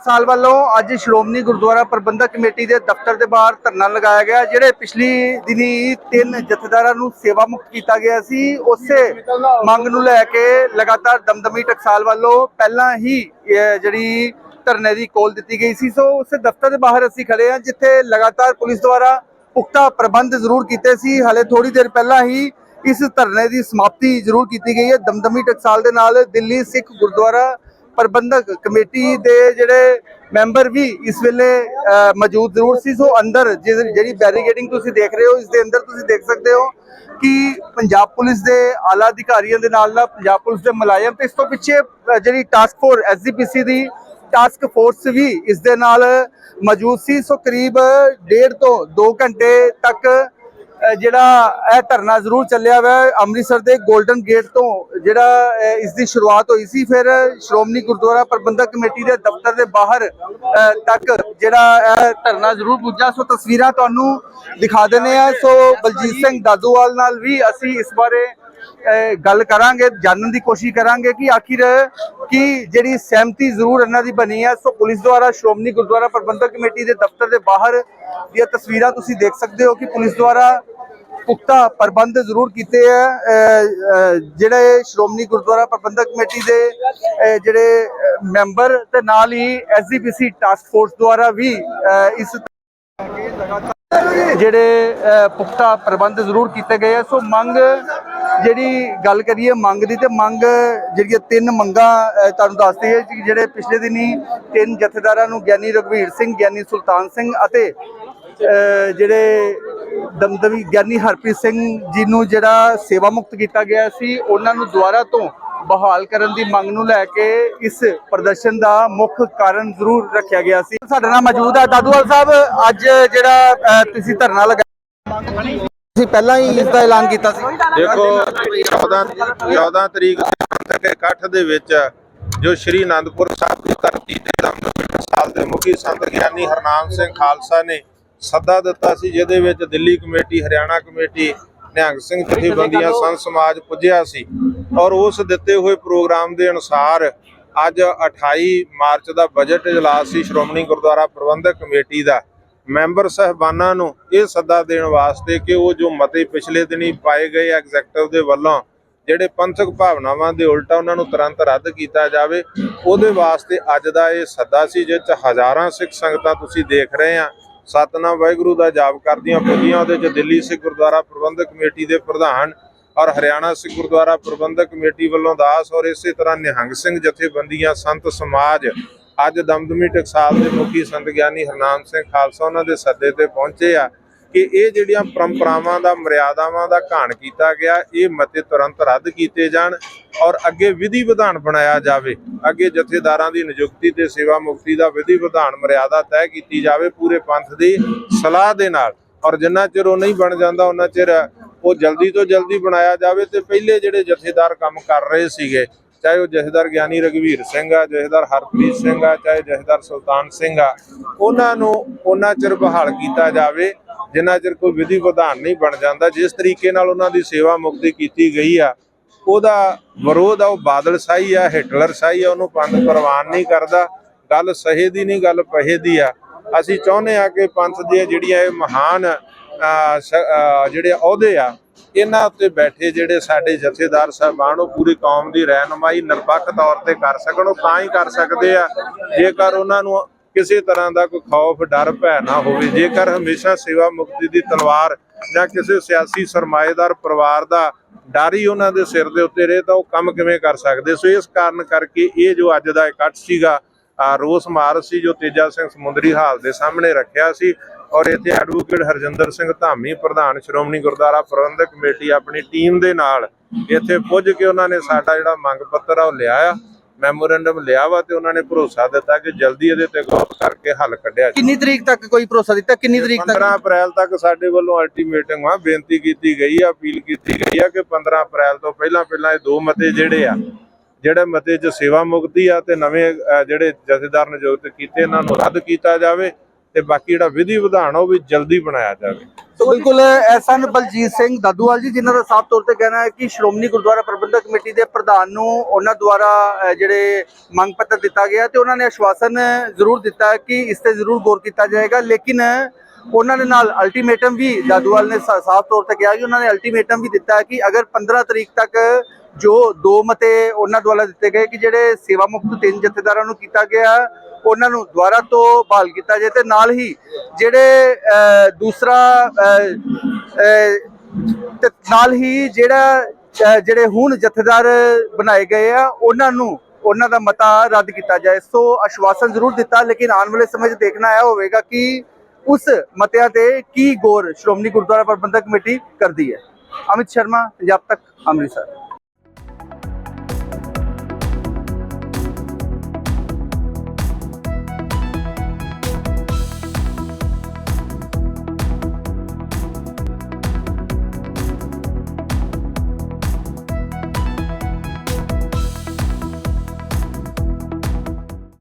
ਸਾਲ ਵੱਲੋਂ ਅੱਜ ਸ਼੍ਰੋਮਣੀ ਗੁਰਦੁਆਰਾ ਪ੍ਰਬੰਧਕ ਕਮੇਟੀ ਦੇ ਦਫ਼ਤਰ ਦੇ ਬਾਹਰ ਧਰਨਾ ਲਗਾਇਆ ਗਿਆ, ਜਿਹੜੇ ਪਿਛਲੀ ਦਿਨੀ ਤਿੰਨ ਜਥੇਦਾਰਾਂ ਨੂੰ ਸੇਵਾ ਮੁਕਤ ਕੀਤਾ ਗਿਆ ਸੀ, ਉਸੇ ਮੰਗ ਨੂੰ ਲੈ ਕੇ ਲਗਾਤਾਰ ਦਮਦਮੀ ਟਕਸਾਲ ਵੱਲੋਂ ਪਹਿਲਾਂ ਹੀ ਜਿਹੜੀ ਧਰਨੇ ਦੀ ਕੋਲ ਦਿੱਤੀ ਗਈ ਸੀ। ਸੋ ਉਸੇ ਦਫ਼ਤਰ ਦੇ ਬਾਹਰ ਅਸੀਂ ਖੜੇ ਹਾਂ, ਜਿੱਥੇ ਲਗਾਤਾਰ ਪੁਲਿਸ ਦੁਆਰਾ ਪੁਖਤਾ ਪ੍ਰਬੰਧ ਜ਼ਰੂਰ ਕੀਤੇ ਸੀ। ਹਲੇ ਥੋੜੀ ਦੇਰ ਪਹਿਲਾਂ ਹੀ ਇਸ ਧਰਨੇ ਦੀ ਸਮਾਪਤੀ ਜ਼ਰੂਰ ਕੀਤੀ ਗਈ ਹੈ। ਦਮਦਮੀ ਟਕਸਾਲ ਦੇ ਨਾਲ ਦਿੱਲੀ ਸਿੱਖ ਗੁਰਦੁਆਰਾ ਪ੍ਰਬੰਧਕ ਕਮੇਟੀ ਦੇ ਜਿਹੜੇ ਮੈਂਬਰ ਵੀ ਇਸ ਵੇਲੇ ਮੌਜੂਦ ਜ਼ਰੂਰ ਸੀ। ਸੋ ਅੰਦਰ ਜਿਹ- ਜਿਹੜੀ ਬੈਰੀਕੇਡਿੰਗ ਤੁਸੀਂ ਦੇਖ ਰਹੇ ਹੋ, ਇਸ ਦੇ ਅੰਦਰ ਤੁਸੀਂ ਦੇਖ ਸਕਦੇ ਹੋ ਕਿ ਪੰਜਾਬ ਪੁਲਿਸ ਦੇ ਆਲਾ ਅਧਿਕਾਰੀਆਂ ਦੇ ਨਾਲ ਨਾਲ ਪੰਜਾਬ ਪੁਲਿਸ ਦੇ ਮੁਲਾਜ਼ਮ ਤੇ ਇਸ ਤੋਂ ਪਿੱਛੇ ਜਿਹੜੀ ਟਾਸਕ ਫੋਰਸ ਐਸਜੀਪੀਸੀ ਦੀ ਟਾਸਕ ਫੋਰਸ ਵੀ ਇਸ ਦੇ ਨਾਲ ਮੌਜੂਦ ਸੀ। ਸੋ ਕਰੀਬ ਡੇਢ ਤੋਂ 2 ਘੰਟੇ ਤੱਕ ਜਿਹੜਾ ਇਹ ਧਰਨਾ ਜ਼ਰੂਰ ਚੱਲਿਆ ਵਾ, ਅੰਮ੍ਰਿਤਸਰ ਦੇ 골ਡਨ ਗੇਟ ਤੋਂ ਜਿਹੜਾ ਇਸ ਦੀ ਸ਼ੁਰੂਆਤ ਹੋਈ ਸੀ, ਫਿਰ ਸ਼੍ਰੋਮਣੀ ਗੁਰਦੁਆਰਾ ਪ੍ਰਬੰਧਕ ਕਮੇਟੀ ਦੇ ਦਫ਼ਤਰ ਦੇ ਬਾਹਰ ਤੱਕ ਜਿਹੜਾ ਇਹ ਧਰਨਾ ਜ਼ਰੂਰ ਪੁੱਜਾ। ਸੋ ਤਸਵੀਰਾਂ ਤੁਹਾਨੂੰ ਦਿਖਾ ਦਿੰਦੇ ਆ ਸੋ ਬਲਜੀਤ ਸਿੰਘ ਦਾਦੂਵਾਲ ਨਾਲ ਵੀ ਅਸੀਂ ਇਸ ਬਾਰੇ ਗੱਲ ਕਰਾਂਗੇ ਜਾਣਨ ਦੀ ਕੋਸ਼ਿਸ਼ ਕਰਾਂਗੇ ਕਿ ਆਖਿਰ ਕੀ ਜਿਹੜੀ ਸਹਿਮਤੀ ਜ਼ਰੂਰ ਇਹਨਾਂ ਦੀ ਬਣੀ ਹੈ। ਸੋ ਪੁਲਿਸ ਦੁਆਰਾ ਸ਼੍ਰੋਮਣੀ ਗੁਰਦੁਆਰਾ ਪ੍ਰਬੰਧਕ ਕਮੇਟੀ ਦੇ ਦਫ਼ਤਰ ਦੇ ਬਾਹਰ ਦੀਆਂ ਤਸਵੀਰਾਂ ਤੁਸੀਂ ਦੇਖ ਸਕਦੇ ਹੋ ਕਿ ਪੁਲਿਸ ਦੁਆਰਾ ਪੁਖਤਾ ਪ੍ਰਬੰਧ ਜ਼ਰੂਰ ਕੀਤੇ ਆ ਜਿਹੜੇ ਸ਼੍ਰੋਮਣੀ ਗੁਰਦੁਆਰਾ ਪ੍ਰਬੰਧਕ ਕਮੇਟੀ ਦੇ ਜਿਹੜੇ ਮੈਂਬਰ ਤੇ ਨਾਲ ਹੀ ਐਸਜੀਪੀਸੀ ਟਾਸਕ ਫੋਰਸ ਦੁਆਰਾ ਵੀ ਅ, ਇਸ ਜਿਹੜੇ ਪੁਖਤਾ ਪ੍ਰਬੰਧ ਜ਼ਰੂਰ ਕੀਤੇ ਗਏ ਆ ਸੋ ਮੰਗ ਜਿਹੜੀ ਗੱਲ ਕਰੀਏ ਮੰਗ ਦੀ, ਤੇ ਮੰਗ ਜਿਹੜੀਆਂ ਤਿੰਨ ਮੰਗਾਂ ਤੁਹਾਨੂੰ ਦੱਸਦੀ ਹੈ ਕਿ ਜਿਹੜੇ ਪਿਛਲੇ ਦਿਨੀ ਤਿੰਨ ਜਥੇਦਾਰਾਂ ਨੂੰ ਗਿਆਨੀ ਰਘਵੀਰ ਸਿੰਘ, ਗਿਆਨੀ ਸੁਲਤਾਨ ਸਿੰਘ ਅਤੇ ਜਿਹੜੇ ਦਮਦਮੀ ਗਿਆਨੀ ਹਰਪ੍ਰੀਤ ਸਿੰਘ ਜੀ ਨੂੰ ਜਿਹੜਾ ਸੇਵਾ ਮੁਕਤ ਕੀਤਾ ਗਿਆ ਸੀ, ਉਹਨਾਂ ਨੂੰ ਦੁਬਾਰਾ ਤੋਂ ਬਹਾਲ ਕਰਨ ਦੀ ਮੰਗ ਨੂੰ ਲੈ ਕੇ ਇਸ ਪ੍ਰਦਰਸ਼ਨ ਦਾ ਮੁੱਖ ਕਾਰਨ ਜ਼ਰੂਰ ਰੱਖਿਆ ਗਿਆ ਸੀ। ਸਾਡੇ ਨਾਲ ਮੌਜੂਦ ਹੈ ਦਾਦੂਵਾਲ ਸਾਹਿਬ। ਅੱਜ ਜਿਹੜਾ ਤੁਸੀਂ ਧਰਨਾ ਲਗਾਇਆ ਤੁਸੀਂ ਪਹਿਲਾਂ ਹੀ ਇਸ ਦਾ ਐਲਾਨ ਕੀਤਾ ਸੀ। ਦੇਖੋ 14 14 ਤਰੀਕ ਦੇ ਇਕੱਠ ਦੇ ਵਿੱਚ ਜੋ ਸ਼੍ਰੀ ਅਨੰਦਪੁਰ ਸਾਹਿਬ ਦੀ ਧਰਤੀ ਤੇ ਦਮਦਮੀ ਦੇ ਮੁਖੀ ਸੰਤ ਗਿਆਨੀ ਹਰਨਾਮ ਸਿੰਘ ਖਾਲਸਾ ਨੇ ਸੱਦਾ ਦਿੱਤਾ ਸੀ, ਜਿਹਦੇ ਵਿੱਚ ਦਿੱਲੀ ਕਮੇਟੀ, ਹਰਿਆਣਾ ਕਮੇਟੀ, ਨਿਹੰਗ ਸਿੰਘ ਜਥੇਬੰਦੀਆਂ, ਸੰਤ ਸਮਾਜ ਪੁੱਜਿਆ ਸੀ ਔਰ ਉਸ ਦਿੱਤੇ ਹੋਏ ਪ੍ਰੋਗਰਾਮ ਦੇ ਅਨੁਸਾਰ ਅੱਜ 28 ਮਾਰਚ ਦਾ ਬਜਟ ਇਜਲਾਸ ਸੀ, ਸ਼੍ਰੋਮਣੀ ਗੁਰਦੁਆਰਾ ਪ੍ਰਬੰਧਕ ਕਮੇਟੀ ਦਾ। ਮੈਂਬਰ ਸਹਿਬਾਨਾਂ ਨੂੰ ਇਹ ਸੱਦਾ ਦੇਣ ਵਾਸਤੇ ਕਿ ਉਹ ਜੋ ਮਤੇ ਪਿਛਲੇ ਦਿਨੀ ਪਾਏ ਗਏ ਐਗਜ਼ੈਕਟਿਵ ਦੇ ਵੱਲੋਂ, ਜਿਹੜੇ ਪੰਥਕ ਭਾਵਨਾਵਾਂ ਦੇ ਉਲਟਾ ਉਹਨਾਂ ਨੂੰ ਤੁਰੰਤ ਰੱਦ ਕੀਤਾ ਜਾਵੇ, ਉਹਦੇ ਵਾਸਤੇ ਅੱਜ ਦਾ ਇਹ ਸੱਦਾ ਸੀ ਜਿਸ 'ਚ ਹਜ਼ਾਰਾਂ ਸਿੱਖ ਸੰਗਤਾਂ ਤੁਸੀਂ ਦੇਖ ਰਹੇ ਆ। ਸਤਨਾਮ ਵਾਹਿਗੁਰੂ ਦਾ ਜਾਪ ਕਰਦੀਆਂ ਪੁੱਜੀਆਂ, ਉਹਦੇ 'ਚ ਦਿੱਲੀ ਸਿੱਖ ਗੁਰਦੁਆਰਾ ਪ੍ਰਬੰਧਕ ਕਮੇਟੀ ਦੇ ਪ੍ਰਧਾਨ ਔਰ ਹਰਿਆਣਾ ਸਿੱਖ ਗੁਰਦੁਆਰਾ ਪ੍ਰਬੰਧਕ ਕਮੇਟੀ ਵੱਲੋਂ ਦਾਸ ਔਰ ਇਸੇ ਤਰ੍ਹਾਂ ਨਿਹੰਗ ਸਿੰਘ ਜਥੇਬੰਦੀਆਂ, ਸੰਤ ਸਮਾਜ ਅੱਜ ਦਮਦਮੀ ਟਕਸਾਲ ਦੇ ਮੁਖੀ ਸੰਤ ਗਿਆਨੀ ਹਰਨਾਮ ਸਿੰਘ ਖਾਲਸਾ ਉਹਨਾਂ ਦੇ ਸੱਦੇ ਤੇ ਪਹੁੰਚੇ ਆ ਕਿ ਇਹ ਜਿਹੜੀਆਂ ਪਰੰਪਰਾਵਾਂ ਦਾ, ਮਰਿਆਦਾਵਾਂ ਦਾ ਘਾਣ ਕੀਤਾ ਗਿਆ, ਇਹ ਮਤੇ ਤੁਰੰਤ ਰੱਦ ਕੀਤੇ ਜਾਣ ਔਰ ਅੱਗੇ ਵਿਧੀ ਵਿਧਾਨ ਬਣਾਇਆ ਜਾਵੇ। ਅੱਗੇ ਜਥੇਦਾਰਾਂ ਦੀ ਨਿਯੁਕਤੀ ਤੇ ਸੇਵਾ ਮੁਕਤੀ ਦਾ ਵਿਧੀ ਵਿਧਾਨ, ਮਰਿਆਦਾ ਤੈਅ ਕੀਤੀ ਜਾਵੇ ਪੂਰੇ ਪੰਥ ਦੀ ਸਲਾਹ ਦੇ ਨਾਲ। ਔਰ ਜਿੰਨਾ ਚਿਰ ਉਹ ਨਹੀਂ ਬਣ ਜਾਂਦਾ, ਉਹਨਾਂ ਚਿਰ ਉਹ ਜਲਦੀ ਤੋਂ ਜਲਦੀ ਬਣਾਇਆ ਜਾਵੇ ਤੇ ਪਹਿਲੇ ਜਿਹੜੇ ਜਥੇਦਾਰ ਕੰਮ ਕਰ ਰਹੇ ਸੀਗੇ ਚਾਹੇ ਉਹ ਜਥੇਦਾਰ ਗਿਆਨੀ ਰਗਵੀਰ ਸਿੰਘ ਆ ਜਥੇਦਾਰ ਹਰਪ੍ਰੀਤ ਸਿੰਘ ਆ, ਚਾਹੇ ਜਥੇਦਾਰ ਸੁਲਤਾਨ ਸਿੰਘ ਆ, ਉਹਨਾਂ ਨੂੰ ਉਹਨਾਂ ਚਿਰ ਬਹਾਲ ਕੀਤਾ ਜਾਵੇ, ਜਿੰਨਾ ਚਿਰ ਕੋਈ ਵਿਧੀ ਵਿਧਾਨ ਨਹੀਂ ਬਣ ਜਾਂਦਾ, ਜਿਸ ਤਰੀਕੇ ਨਾਲ ਉਹਨਾਂ ਦੀ ਸੇਵਾ ਮੁਕਤੀ ਕੀਤੀ ਗਈ ਆ, ਉਹਦਾ ਵਿਰੋਧ ਆ, ਉਹ ਬਾਦਲ ਸਾਈ ਆ ਹਿਟਲਰ ਸਾਈ ਆ, ਉਹਨੂੰ ਪੰਥ ਪ੍ਰਵਾਨ ਨਹੀਂ ਕਰਦਾ, ਗੱਲ ਸਹੇ ਦੀ ਨਹੀਂ, ਗੱਲ ਪਹੇ ਦੀ ਆ। ਅਸੀਂ ਚਾਹੁੰਦੇ ਆ ਕਿ ਪੰਥ ਦੀਆਂ ਜਿਹੜੀਆਂ ਇਹ ਮਹਾਨ ਜਿਹੜੇ ਅਹੁਦੇ ਆ, ਇਹਨਾਂ ਉੱਤੇ ਬੈਠੇ ਜਿਹੜੇ ਸਾਡੇ ਜਥੇਦਾਰ ਸਾਹਿਬਾਨ, ਉਹ ਪੂਰੀ ਕੌਮ ਦੀ ਰਹਿਨੁਮਾਈ ਨਿਰਪੱਖ ਤੌਰ ਤੇ ਕਰ ਸਕਣ, ਉਹ ਤਾਂ ਹੀ ਕਰ ਸਕਦੇ ਆ। ਜੇਕਰ ਉਹਨਾਂ ਨੂੰ ਕਿਸੇ ਤਰ੍ਹਾਂ ਦਾ ਕੋਈ ਖੌਫ, ਡਰ, ਭੈ ਨਾ ਹੋਵੇ, ਜੇਕਰ ਹਮੇਸ਼ਾ ਸੇਵਾ ਮੁਕਤੀ ਦੀ ਤਲਵਾਰ ਜਾਂ ਕਿਸੇ ਸਿਆਸੀ ਸਰਮਾਏਦਾਰ ਪਰਿਵਾਰ ਦਾ ਡਰ ਹੀ ਉਹਨਾਂ ਦੇ ਸਿਰ ਦੇ ਉੱਤੇ ਰਹੇ, ਤਾਂ ਉਹ ਕੰਮ ਕਿਵੇਂ ਕਰ ਸਕਦੇ? ਸੋ ਇਸ ਕਾਰਨ ਕਰਕੇ ਇਹ ਜੋ ਅੱਜ ਦਾ ਇਕੱਠ ਸੀਗਾ ਰੋਸ ਮਾਰਚ ਸੀ, ਜੋ ਤੇਜਾ ਸਿੰਘ ਸਮੁੰਦਰੀ ਹਾਲ ਦੇ ਸਾਹਮਣੇ ਰੱਖਿਆ ਸੀ ਔਰ ਇੱਥੇ ਐਡਵੋਕੇਟ ਹਰਜਿੰਦਰ ਸਿੰਘ ਧਾਮੀ ਪ੍ਰਧਾਨ ਸ਼੍ਰੋਮਣੀ ਗੁਰਦੁਆਰਾ ਪ੍ਰਬੰਧਕ ਕਮੇਟੀ ਆਪਣੀ ਟੀਮ ਦੇ ਨਾਲ ਇੱਥੇ ਪੁੱਜ ਕੇ ਉਹਨਾਂ ਨੇ ਸਾਡਾ ਜਿਹੜਾ ਮੰਗ ਪੱਤਰ ਆ ਉਹ ਲਿਆ ਆ। ਮੈਮੋਰੈਂਡਮ ਲਿਆ ਵਾ ਤੇ ਉਹਨਾਂ ਨੇ ਭਰੋਸਾ ਦਿੱਤਾ ਕਿ ਜਲਦੀ ਇਹਦੇ ਤੇ ਗੌਰ ਕਰਕੇ ਹੱਲ ਕੱਢਿਆ ਕਿੰਨੀ ਤਰੀਕ ਤੱਕ ਕੋਈ ਭਰੋਸਾ ਦਿੱਤਾ? ਕਿੰਨੀ ਤਰੀਕ 15 ਤੱਕ ਅਪ੍ਰੈਲ ਤੱਕ ਸਾਡੇ ਵੱਲੋਂ ਅਲਟੀਮੇਟਮ ਆ ਬੇਨਤੀ ਕੀਤੀ ਗਈ ਆ ਅਪੀਲ ਕੀਤੀ ਗਈ ਆ ਕਿ 15 ਅਪ੍ਰੈਲ ਤੋਂ ਪਹਿਲਾਂ ਪਹਿਲਾਂ ਇਹ ਦੋ ਮਤੇ ਜਿਹੜੇ ਆ ਜਿਹੜੇ ਮਤੇ 'ਚ ਸੇਵਾ ਮੁਕਤੀ ਆ ਤੇ ਨਵੇਂ ਜਿਹੜੇ ਜਥੇਦਾਰ ਨਿਯੁਕਤ ਕੀਤੇ ਇਹਨਾਂ ਨੂੰ ਰੱਦ ਕੀਤਾ ਜਾਵੇ ਤੇ ਬਾਕੀ ਜਿਹੜਾ ਵਿਧੀ ਵਿਧਾਨ ਉਹ ਵੀ ਜਲਦੀ ਬਣਾਇਆ ਜਾਵੇ। ਸੋ ਬਿਲਕੁਲ ਐਸਨ ਬਲਜੀਤ ਸਿੰਘ ਦਾਦੂਵਾਲ ਜੀ, ਜਿਨ੍ਹਾਂ ਦਾ ਸਾਫ਼ ਤੌਰ ਤੇ ਕਹਿਣਾ ਹੈ ਕਿ ਸ਼੍ਰੋਮਣੀ ਗੁਰਦੁਆਰਾ ਪ੍ਰਬੰਧਕ ਕਮੇਟੀ ਦੇ ਪ੍ਰਧਾਨ ਨੂੰ ਉਹਨਾਂ ਦੁਆਰਾ ਜਿਹੜੇ ਮੰਗ ਪੱਤਰ ਦਿੱਤਾ ਗਿਆ ਤੇ ਉਹਨਾਂ ਨੇ ਆਸ਼ਵਾਸਨ ਜ਼ਰੂਰ ਦਿੱਤਾ ਕਿ ਇਸ ਤੇ ਜ਼ਰੂਰ ਗੌਰ ਕੀਤਾ ਜਾਏਗਾ। ਲੇਕਿਨ ਉਹਨਾਂ ਦੇ ਨਾਲ ਅਲਟੀਮੇਟਮ ਵੀ ਦਾਦੂਵਾਲ ਨੇ ਸਾਫ਼ ਤੌਰ ਤੇ ਕਿਹਾ ਕਿ ਉਹਨਾਂ ਨੇ ਅਲਟੀਮੇਟਮ ਵੀ ਦਿੱਤਾ ਹੈ ਕਿ ਅਗਰ 15 ਤਰੀਕ ਤੱਕ ਜੋ ਦੋ ਮਤੇ ਉਹਨਾਂ ਦੁਆਰਾ ਦਿੱਤੇ ਗਏ ਕਿ ਜਿਹੜੇ ਸੇਵਾ ਮੁਕਤ ਤਿੰਨ ਜਥੇਦਾਰਾਂ ਨੂੰ ਕੀਤਾ ਗਿਆ, ਉਹਨਾਂ ਨੂੰ ਦੁਬਾਰਾ ਤੋਂ ਬਹਾਲ ਕੀਤਾ ਜਾਏ ਤੇ ਨਾਲ ਹੀ ਜਿਹੜੇ ਦੂਸਰਾ ਤੇ ਨਾਲ ਹੀ ਜਿਹੜਾ ਜਿਹੜੇ ਹੁਣ ਜਥੇਦਾਰ ਬਣਾਏ ਗਏ ਆ, ਉਹਨਾਂ ਨੂੰ, ਉਹਨਾਂ ਦਾ ਮਤਾ ਰੱਦ ਕੀਤਾ ਜਾਏ। ਸੋ ਆਸ਼ਵਾਸਨ ਜ਼ਰੂਰ ਦਿੱਤਾ, ਲੇਕਿਨ ਆਉਣ ਵਾਲੇ ਸਮੇਂ 'ਚ ਦੇਖਣਾ ਇਹ ਹੋਵੇਗਾ ਕਿ ਉਸ ਮਤਿਆਂ ਤੇ ਕੀ ਗੌਰ ਸ਼੍ਰੋਮਣੀ ਗੁਰਦੁਆਰਾ ਪ੍ਰਬੰਧਕ ਕਮੇਟੀ ਕਰਦੀ ਹੈ। ਅਮਿਤ ਸ਼ਰਮਾ, ਪੰਜਾਬ ਤੱਕ, ਅੰਮ੍ਰਿਤਸਰ।